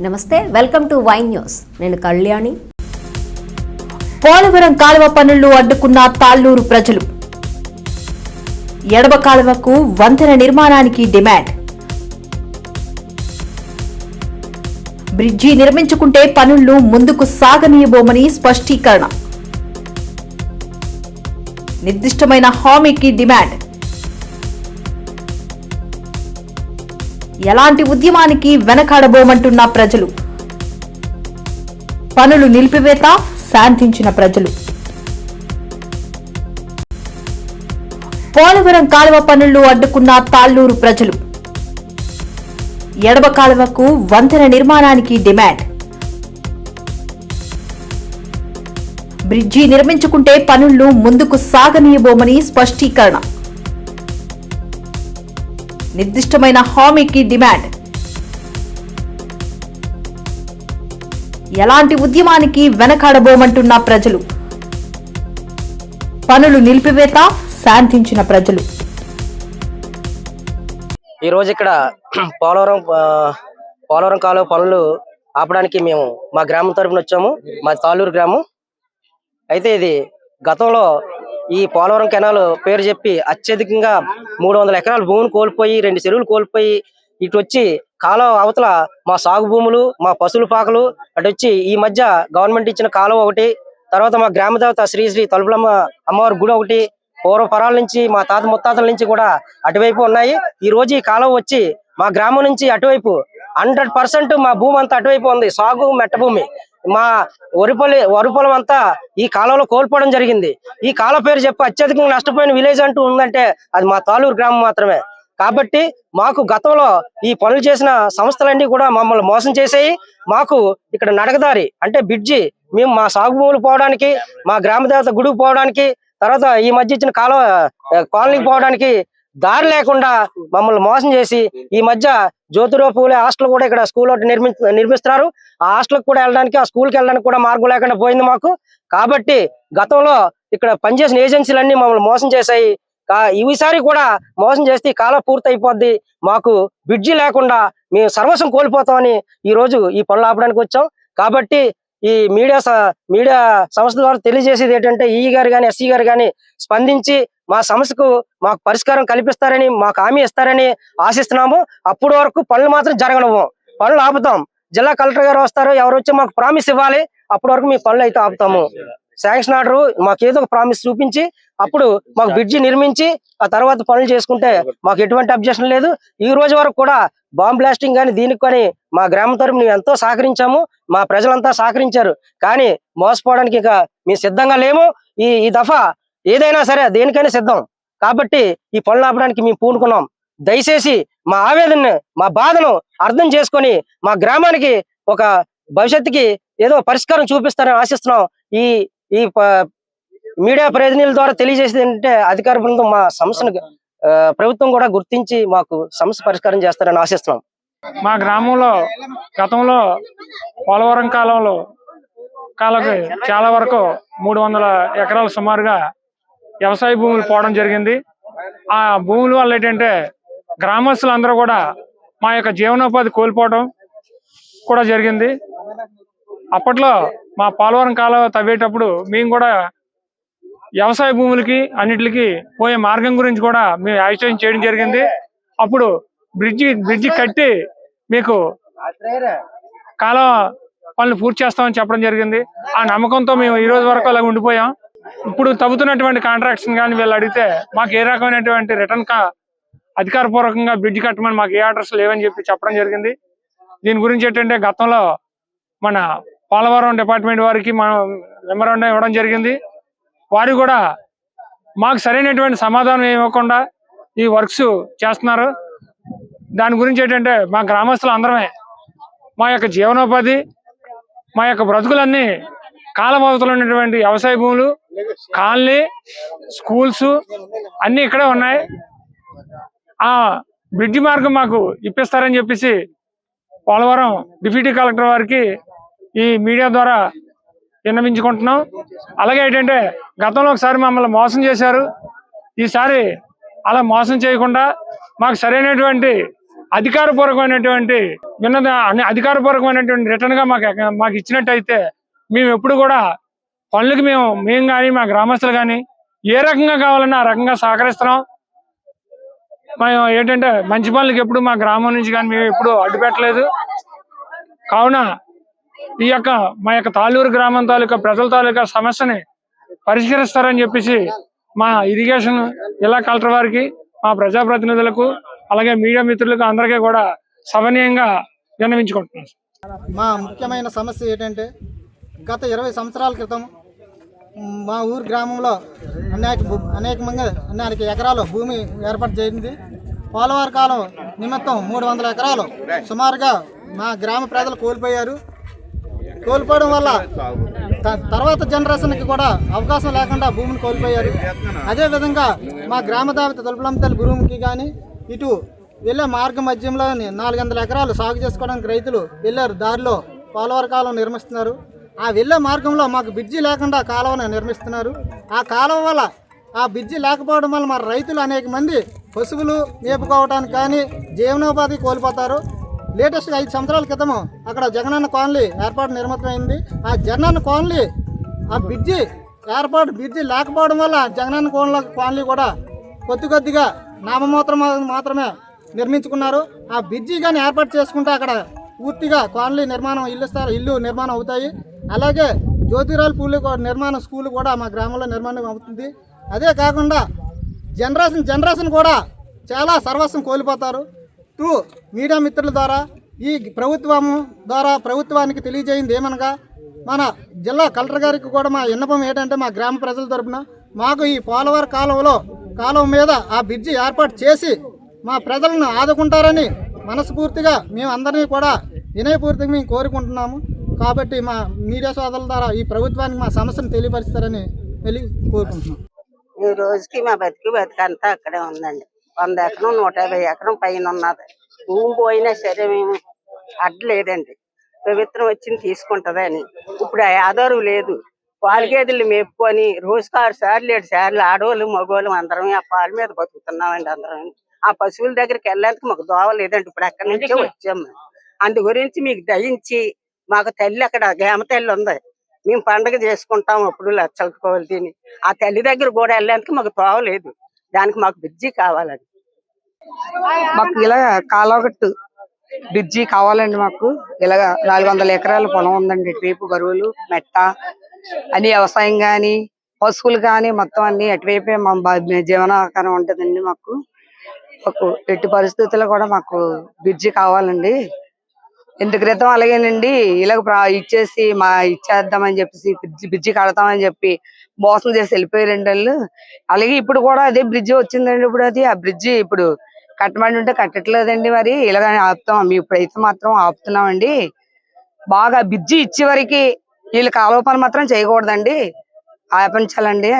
నమస్తే welcome to wine news. నేను కళ్యాణి. పోలవరం కాలువ పనులు అడ్డుకున్న తాళ్ళూరు ప్రజలు. ఎడమ కాలువకు వంతెన నిర్మాణానికి డిమాండ్. బ్రిడ్జి నిర్మించుకుంటే పనులను ముందుకు సాగనీయబోమని స్పష్టీకరణ. నిర్దిష్టమైన హామీకి డిమాండ్. ఎలాంటి ఉద్యమానికి వెనకాడబోమంటున్న ప్రజలు? పనులు నిలిపివేత శాంతించిన ప్రజలు. పోలవరం కాలువ పనులు అడ్డుకున్న తాళ్ళూరు ప్రజలు. ఎడమ కాలువకు వంతెన నిర్మాణానికి డిమాండ్. బ్రిడ్జి నిర్మించుకుంటే పనులను ముందుకు సాగనీయబోమని స్పష్టీకరణ. నిర్దిష్టమైన హామీకి డిమాండ్. ఎలాంటి ఉద్యమానికి వెనకాడబోమంటున్న ప్రజలు? పనులు నిలిపివేత శాంతించిన ప్రజలు. ఈ రోజు ఇక్కడ పోలవరం పోలవరం కాలువ పనులు ఆపడానికి మేము మా గ్రామం తరపున వచ్చాము. మా తాలూరు గ్రామం. అయితే ఇది గతంలో ఈ పోలవరం కెనాల్ పేరు చెప్పి అత్యధికంగా మూడు వందల ఎకరాల భూమిని కోల్పోయి రెండు చెరువులు కోల్పోయి ఇటు వచ్చి కాలువ అవతల మా సాగు భూములు మా పశువుల పాకలు అటు వచ్చి ఈ మధ్య గవర్నమెంట్ ఇచ్చిన కాలువ ఒకటి తర్వాత మా గ్రామ దేవత శ్రీ శ్రీ తలుపులమ్మ అమ్మవారి గుడి ఒకటి పూర్వ పరాల నుంచి మా తాత ముత్తాతల నుంచి కూడా అటువైపు ఉన్నాయి. ఈ రోజు ఈ కాలువ వచ్చి మా గ్రామం నుంచి అటువైపు హండ్రెడ్ పర్సెంట్ మా భూమి అంతా అటువైపు ఉంది సాగు మెట్ట భూమి. మా వరిపల్లి వరిపొలం అంతా ఈ కాలంలో కోల్పోవడం జరిగింది. ఈ కాలం పేరు చెప్పి అత్యధికంగా నష్టపోయిన విలేజ్ అంటూ ఉందంటే అది మా తాలూరు గ్రామం మాత్రమే. కాబట్టి మాకు గతంలో ఈ పనులు చేసిన సంస్థలన్నీ కూడా మమ్మల్ని మోసం చేసేయి. మాకు ఇక్కడ నడకదారి అంటే బిడ్జి మేము మా సాగు భూములు పోవడానికి మా గ్రామ దేవత గుడికి పోవడానికి తర్వాత ఈ మధ్య ఇచ్చిన కాలం కాలనీకి పోవడానికి దారి లేకుండా మమ్మల్ని మోసం చేసి ఈ మధ్య జ్యోతిరావు పూలే హాస్టల్ కూడా ఇక్కడ స్కూల్ ఒకటి నిర్మి నిర్మిస్తున్నారు. ఆ హాస్టల్ కూడా వెళ్ళడానికి ఆ స్కూల్కి వెళ్ళడానికి కూడా మార్గం లేకుండా పోయింది మాకు. కాబట్టి గతంలో ఇక్కడ పనిచేసిన ఏజెన్సీలన్నీ మమ్మల్ని మోసం చేశాయి. ఈసారి కూడా మోసం చేస్తే కాలం పూర్తి అయిపోద్ది మాకు బ్రిడ్జి లేకుండా మేము సర్వస్వం కోల్పోతామని ఈ రోజు ఈ పనులు ఆపడానికి వచ్చాం. కాబట్టి ఈ మీడియా మీడియా సంస్థ ద్వారా తెలియజేసేది ఏంటంటే ఈ గారు కానీ ఎస్సీ గారు కానీ స్పందించి మా సమస్యకు మాకు పరిష్కారం కల్పిస్తారని మాకు హామీ ఇస్తారని ఆశిస్తున్నాము. అప్పుడు వరకు పనులు మాత్రం జరగనివ్వం. పనులు ఆపుతాం. జిల్లా కలెక్టర్ గారు వస్తారు. ఎవరు వచ్చి మాకు ప్రామిస్ ఇవ్వాలి. అప్పటి వరకు మీ పనులు అయితే ఆపుతాము. శాంక్షన్ ఆర్డర్ మాకు ఏదో ఒక ప్రామిస్ చూపించి అప్పుడు మాకు బ్రిడ్జి నిర్మించి ఆ తర్వాత పనులు చేసుకుంటే మాకు ఎటువంటి అబ్జెక్షన్ లేదు. ఈ రోజు వరకు కూడా బాంబ్ బ్లాస్టింగ్ కానీ దీనికి కానీ మా గ్రామం తరపు మేము ఎంతో సహకరించాము. మా ప్రజలంతా సహకరించారు. కానీ మోసపోవడానికి ఇక మేము సిద్ధంగా లేము. ఈ ఈ దఫా ఏదైనా సరే దేనికైనా సిద్ధం. కాబట్టి ఈ పనులు ఆపడానికి మేము పూనుకున్నాం. దయచేసి మా ఆవేదనని మా బాధను అర్థం చేసుకొని మా గ్రామానికి ఒక భవిష్యత్తుకి ఏదో పరిష్కారం చూపిస్తారని ఆశిస్తున్నాం. ఈ ఈ ప- మీడియా ప్రతినిధుల ద్వారా తెలియజేసేది ఏంటంటే అధికార బృందం మా సమస్యను ప్రభుత్వం కూడా గుర్తించి మాకు సమస్య పరిష్కారం చేస్తారని ఆశిస్తున్నాం. మా గ్రామంలో గతంలో పోలవరం కాలంలో కాలకు చాలా వరకు మూడు వందల ఎకరాలు సుమారుగా వ్యవసాయ భూములు పోవడం జరిగింది. ఆ భూముల వల్ల ఏంటంటే గ్రామస్తులందరూ కూడా మా యొక్క జీవనోపాధి కోల్పోవడం కూడా జరిగింది. అప్పట్లో మా పోలవరం కాలం తవ్వేటప్పుడు మేము కూడా వ్యవసాయ భూములకి అన్నిటికి పోయే మార్గం గురించి కూడా మేము యాక్షన్ చేయడం జరిగింది. అప్పుడు బ్రిడ్జి బ్రిడ్జి కట్టి మీకు కాలం పనులు పూర్తి చేస్తామని చెప్పడం జరిగింది. ఆ నమ్మకంతో మేము ఈ రోజు వరకు అలా ఉండిపోయాం. ఇప్పుడు తవ్వుతున్నటువంటి కాంట్రాక్ట్స్ కానీ వీళ్ళు అడిగితే మాకు ఏ రకమైనటువంటి రిటర్న్ కా అధికారపూర్వకంగా బ్రిడ్జ్ కట్టమని మాకు ఏ ఆర్డర్స్ లేవని చెప్పి చెప్పడం జరిగింది. దీని గురించి ఏంటంటే గతంలో మన పోలవరం డిపార్ట్మెంట్ వారికి మనం మెమరాండం ఇవ్వడం జరిగింది. వారు కూడా మాకు సరైనటువంటి సమాధానం ఇవ్వకుండా ఈ వర్క్స్ చేస్తున్నారు. దాని గురించి ఏంటంటే మా గ్రామస్తులు అందరమే మా యొక్క జీవనోపాధి మా యొక్క బ్రతుకులన్నీ కాలం అవతల ఉన్నటువంటి వ్యవసాయ భూములు కాలనీ స్కూల్స్ అన్ని ఇక్కడే ఉన్నాయి. ఆ బ్రిడ్జి మార్గం మాకు ఇప్పిస్తారని చెప్పేసి పోలవరం డిప్యూటీ కలెక్టర్ వారికి ఈ మీడియా ద్వారా విన్నవించుకుంటున్నాం. అలాగే ఏంటంటే గతంలో ఒకసారి మమ్మల్ని మోసం చేశారు. ఈసారి అలా మోసం చేయకుండా మాకు సరైనటువంటి అధికారపూర్వకమైనటువంటి విన్నద అధికారపూర్వకమైనటువంటి రిటర్న్గా మాకు మాకు ఇచ్చినట్టయితే మేము ఎప్పుడు కూడా పనులకి మేము మేము కానీ మా గ్రామస్తులు కానీ ఏ రకంగా కావాలన్నా ఆ రకంగా సహకరిస్తున్నాం. మేము ఏంటంటే మంచి పనులకి ఎప్పుడు మా గ్రామం నుంచి కానీ మేము ఎప్పుడు అడ్డుపెట్టలేదు. కావున ఈ యొక్క మా యొక్క తాలూరు గ్రామం తాలూకా ప్రజల తాలూకా సమస్యని పరిష్కరిస్తారని చెప్పేసి మా ఇరిగేషన్ జిల్లా కలెక్టర్ వారికి మా ప్రజాప్రతినిధులకు అలాగే మీడియా మిత్రులకు అందరికీ కూడా సవనీయంగా విన్నవించుకుంటున్నాం మా ముఖ్యమైన సమస్య ఏంటంటే గత ఇరవై సంవత్సరాల క్రితం మా ఊరు గ్రామంలో అనేక భూ- అనేక అనేక ఎకరాలు భూమి ఏర్పాటు చేయింది పోలవారి కాలం నిమిత్తం మూడు వందల ఎకరాలు. సుమారుగా మా గ్రామ ప్రజలు కోల్పోయారు. కోల్పోవడం వల్ల త- తర్వాత జనరేషన్కి కూడా అవకాశం లేకుండా భూమిని కోల్పోయారు. అదేవిధంగా మా గ్రామ దేవత తలుపులంతల భూమికి కానీ ఇటు వెళ్ళే మార్గ మధ్యంలోని నాలుగు వందల ఎకరాలు సాగు చేసుకోవడానికి రైతులు వెళ్ళారు. దారిలో పోలవరం కాలం నిర్మిస్తున్నారు. ఆ వెళ్ళే మార్గంలో మాకు బ్రిడ్జి లేకుండా కాలువను నిర్మిస్తున్నారు. ఆ కాలువ వల్ల ఆ బ్రిడ్జి లేకపోవడం వల్ల మా రైతులు అనేక మంది పశువులు మేపుకోవడానికి కానీ జీవనోపాధి కోల్పోతారు. లేటెస్ట్గా ఐదు సంవత్సరాల క్రితం అక్కడ జగనన్న కాలనీ ఏర్పాటు నిర్మితమైంది. ఆ జగనన్న కాలనీ ఆ బ్రిడ్జి ఏర్పాటు బ్రిడ్జి లేకపోవడం వల్ల జగనన్న కోనల కాలనీ కూడా కొద్ది కొద్దిగా నామమాత్రం మాత్రమే నిర్మించుకున్నారు. ఆ బ్రిడ్జి కానీ ఏర్పాటు చేసుకుంటే అక్కడ పూర్తిగా కాలనీ నిర్మాణం ఇల్లు ఇల్లు నిర్మాణం అవుతాయి. అలాగే జ్యోతిరాలు పూలు నిర్మాణ నిర్మాణం స్కూల్ కూడా మా గ్రామంలో నిర్మాణం అవుతుంది. అదే కాకుండా జనరేషన్ జనరేషన్ కూడా చాలా సర్వస్వం కోల్పోతారు. టూ మీడియా మిత్రుల ద్వారా ఈ ప్రభుత్వము ద్వారా ప్రభుత్వానికి తెలియజేయింది ఏమనగా మన జిల్లా కలెక్టర్ గారికి కూడా మా విన్నపం ఏంటంటే మా గ్రామ ప్రజల తరపున మాకు ఈ పోలవరం కాలువలో కాలువ మీద ఆ బ్రిడ్జి ఏర్పాటు చేసి మా ప్రజలను ఆదుకుంటారని మనస్ఫూర్తిగా మేమందరినీ కూడా వినయపూర్తిగా మేము కోరుకుంటున్నాము. కాబట్టి మా మీడియా సోదరుల ద్వారా ఈ ప్రభుత్వానికి మా సమస్యను తెలియపరుస్తారని వెళ్ళి కోరుకుంటున్నాం. ఈ రోజుకి మా బతికి బతికంతా అక్కడే ఉందండి. వంద ఎకరం నూట యాభై ఎకరం పైన ఉన్నది. భూమి పోయినా సరే మేము అడ్డలేదండి. ప్రభుత్వం వచ్చింది తీసుకుంటదని ఇప్పుడు ఆధారం లేదు. పాలు గేదెలు మేపుకొని రోజుకు ఆరు సార్లు ఏడు సార్లు ఆడవాళ్ళు మగవాళ్ళు అందరం ఆ పాల మీద బతుకుతున్నామండి అందరం. ఆ పశువుల దగ్గరికి వెళ్ళేందుకు మాకు దోవ లేదండి. ఇప్పుడు అక్కడి నుంచే వచ్చాము. అందు గురించి మీకు దయించి మాకు తల్లి అక్కడ గేమ తల్లి ఉంది. మేము పండగ చేసుకుంటాం అప్పుడు లక్షల కోలు తిని ఆ తల్లి దగ్గర కూడా వెళ్ళేందుకు మాకు తోవ లేదు. దానికి మాకు బ్రిడ్జి కావాలండి. మాకు ఇలా కాలవగట్టు బ్రిడ్జి కావాలండి మాకు. ఇలాగ నాలుగు వందల ఎకరాల పొలం ఉందండి. ఇటువైపు బరువులు మెట్ట అన్ని వ్యవసాయం గాని పశువులు కానీ మొత్తం అన్ని అటువైపే మా జీవనాధారం ఉంటుందండి మాకు. మాకు ఎట్టి పరిస్థితుల్లో కూడా మాకు బ్రిడ్జి కావాలండి. ఇంత క్రితం అలాగేనండి. ఇలాగ ఇచ్చేసి మా ఇచ్చేద్దామని చెప్పేసి బ్రిడ్జి బ్రిడ్జి కడతామని చెప్పి మోసం చేసి వెళ్ళిపోయారండి వాళ్ళు. అలాగే ఇప్పుడు కూడా అదే బ్రిడ్జి వచ్చిందండి ఇప్పుడు అది. ఆ బ్రిడ్జి ఇప్పుడు కట్టమని ఉంటే కట్టట్లేదండి మరి. ఇలాగని ఆపుతాం. ఇప్పుడైతే మాత్రం ఆపుతున్నామండి. బాగా బ్రిడ్జి ఇచ్చే వరకు వీళ్ళు కాలువ పని మాత్రం చేయకూడదండి. ఆపించాలండి.